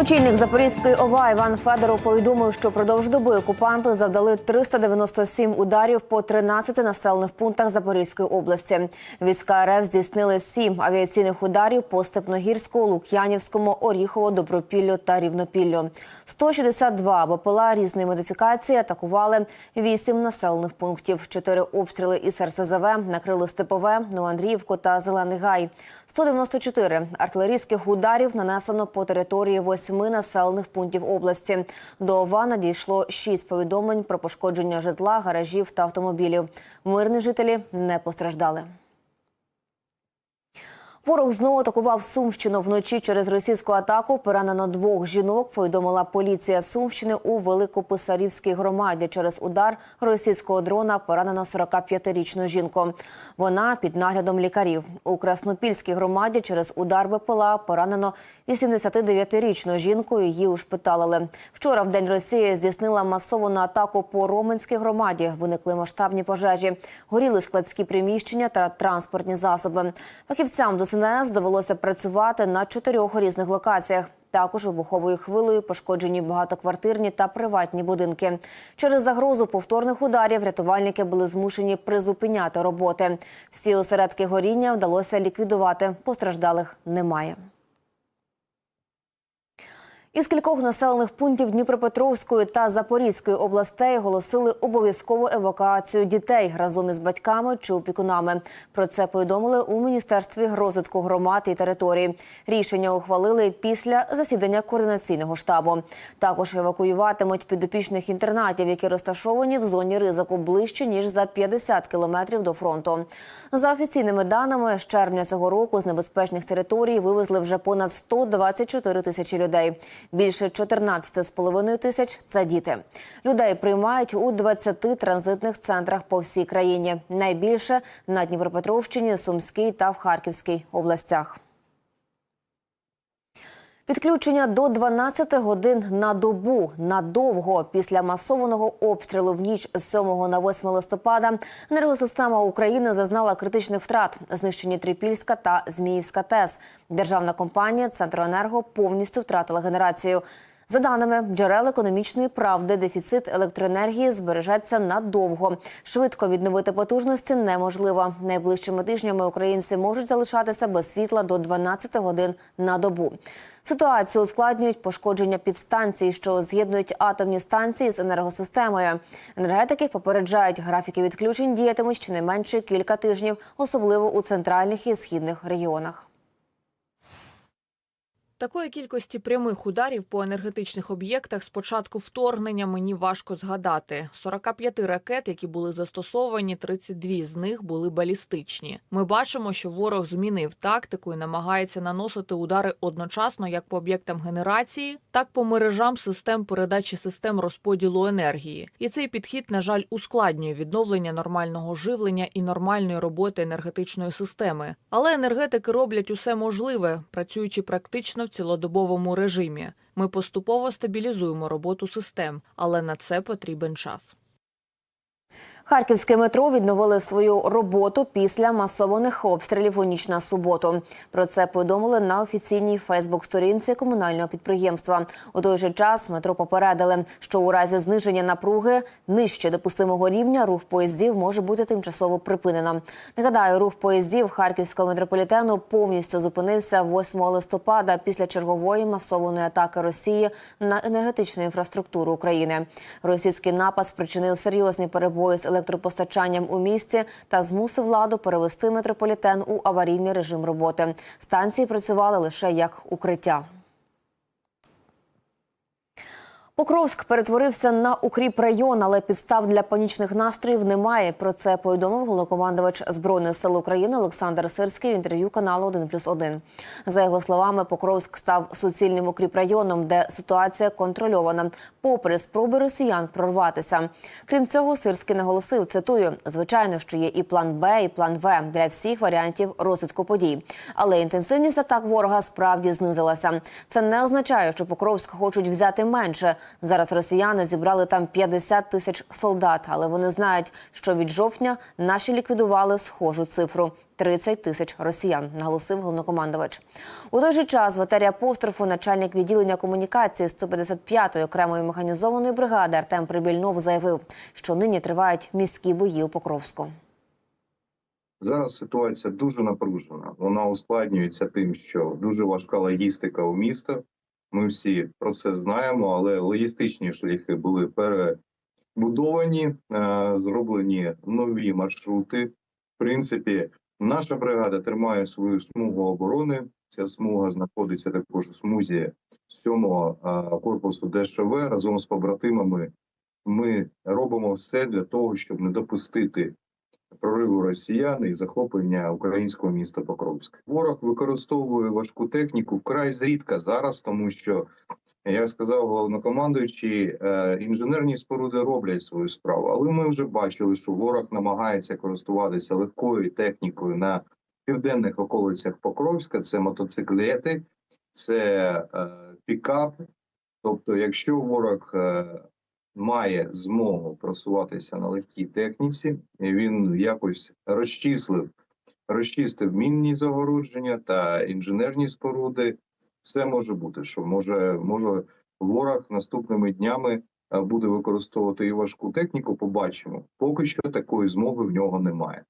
Очільник Запорізької ОВА Іван Федоров повідомив, що продовж доби окупанти завдали 397 ударів по 13 населених пунктах Запорізької області. Війська РФ здійснили 7 авіаційних ударів по Степногірську, Лук'янівському, Оріхово, Добропіллю та Рівнопіллю. 162 БПЛА різної модифікації атакували 8 населених пунктів. 4 обстріли із РСЗВ накрили Степове, Новоандріївку та Зелений Гай. 194 артилерійських ударів нанесено по території восьми населених пунктів області. До ОВА надійшло шість повідомлень про пошкодження житла, гаражів та автомобілів. Мирні жителі не постраждали. Ворог знову атакував Сумщину вночі через російську атаку. Поранено двох жінок. Повідомила поліція Сумщини у Великописарівській громаді. Через удар російського дрона поранено 45-річну жінку. Вона під наглядом лікарів. У Краснопільській громаді через удар БПЛА поранено 89-річну жінку. Її ушпиталили. Вчора в день Росія здійснила масовану атаку по Роменській громаді. Виникли масштабні пожежі. Горіли складські приміщення та транспортні засоби. Фахівцям ДСНС довелося працювати на чотирьох різних локаціях. Також вибуховою хвилею пошкоджені багатоквартирні та приватні будинки. Через загрозу повторних ударів рятувальники були змушені призупиняти роботи. Всі осередки горіння вдалося ліквідувати. Постраждалих немає. Із кількох населених пунктів Дніпропетровської та Запорізької областей оголосили обов'язкову евакуацію дітей разом із батьками чи опікунами. Про це повідомили у міністерстві розвитку громад і територій. Рішення ухвалили після засідання координаційного штабу. Також евакуюватимуть підопічних інтернатів, які розташовані в зоні ризику ближче ніж за 50 кілометрів до фронту. За офіційними даними, з червня цього року з небезпечних територій вивезли вже понад 124 тисячі людей. Більше 14,5 тисяч – це діти. Людей приймають у 20 транзитних центрах по всій країні. Найбільше на Дніпропетровщині, Сумській та в Харківській областях. Підключення до 12 годин на добу надовго після масованого обстрілу в ніч з 7 на 8 листопада енергосистема України зазнала критичних втрат. Знищені Трипільська та Зміївська ТЕС. Державна компанія Центроенерго повністю втратила генерацію. За даними джерел економічної правди, дефіцит електроенергії збережеться надовго. Швидко відновити потужності неможливо. Найближчими тижнями українці можуть залишатися без світла до 12 годин на добу. Ситуацію ускладнюють пошкодження підстанцій, що з'єднують атомні станції з енергосистемою. Енергетики попереджають, графіки відключень діятимуть щонайменше кілька тижнів, особливо у центральних і східних регіонах. Такої кількості прямих ударів по енергетичних об'єктах з початку вторгнення мені важко згадати. 45 ракет, які були застосовані, 32 з них були балістичні. Ми бачимо, що ворог змінив тактику і намагається наносити удари одночасно як по об'єктам генерації, так по мережам систем передачі систем розподілу енергії. І цей підхід, на жаль, ускладнює відновлення нормального живлення і нормальної роботи енергетичної системи. Але енергетики роблять усе можливе, працюючи практично цілодобовому режимі. Ми поступово стабілізуємо роботу систем, але на це потрібен час. Харківське метро відновили свою роботу після масованих обстрілів у ніч на суботу. Про це повідомили на офіційній Фейсбук-сторінці комунального підприємства. У той же час метро попередили, що у разі зниження напруги нижче допустимого рівня рух поїздів може бути тимчасово припинено. Нагадаю, рух поїздів харківського метрополітену повністю зупинився 8 листопада після чергової масованої атаки Росії на енергетичну інфраструктуру України. Російський напад спричинив серйозні перебої з електропостачанням у місті та змусив владу перевести метрополітен у аварійний режим роботи. Станції працювали лише як укриття. Покровськ перетворився на укріп район, але підстав для панічних настроїв немає. Про це повідомив головнокомандувач збройних сил України Олександр Сирський в інтерв'ю каналу 1+,1. За його словами, Покровськ став суцільним укріп районом, де ситуація контрольована, попри спроби росіян прорватися. Крім цього, Сирський наголосив: цитую: звичайно, що є і план Б, і план В для всіх варіантів розвитку подій. Але інтенсивність атак ворога справді знизилася. Це не означає, що Покровськ хочуть взяти менше. Зараз росіяни зібрали там 50 тисяч солдат, але вони знають, що від жовтня наші ліквідували схожу цифру 30 тисяч росіян, наголосив головнокомандувач. У той же час в етері апострофу начальник відділення комунікації 155-ї окремої механізованої бригади Артем Прибільнов заявив, що нині тривають міські бої у Покровську. Зараз ситуація дуже напружена. Вона ускладнюється тим, що дуже важка логістика у міста. Ми всі про це знаємо, але логістичні шляхи були перебудовані, е, зроблені нові маршрути. В принципі, наша бригада тримає свою смугу оборони. Ця смуга знаходиться також у смузі 7-го е, корпусу ДШВ разом з побратимами. Ми робимо все для того, щоб не допустити прориву росіян і захоплення українського міста Покровськ. Ворог використовує важку техніку вкрай зрідка зараз, тому що як сказав головнокомандуючий, е, інженерні споруди роблять свою справу. Але ми вже бачили, що ворог намагається користуватися легкою технікою на південних околицях Покровська. Це мотоциклети, це е, пікап. Тобто, якщо ворог е, має змогу просуватися на легкій техніці. Він якось розчислив, розчистив мінні загородження та інженерні споруди. Все може бути, що може, може ворог наступними днями е, буде використовувати і важку техніку. Побачимо. Поки що такої змоги в нього немає.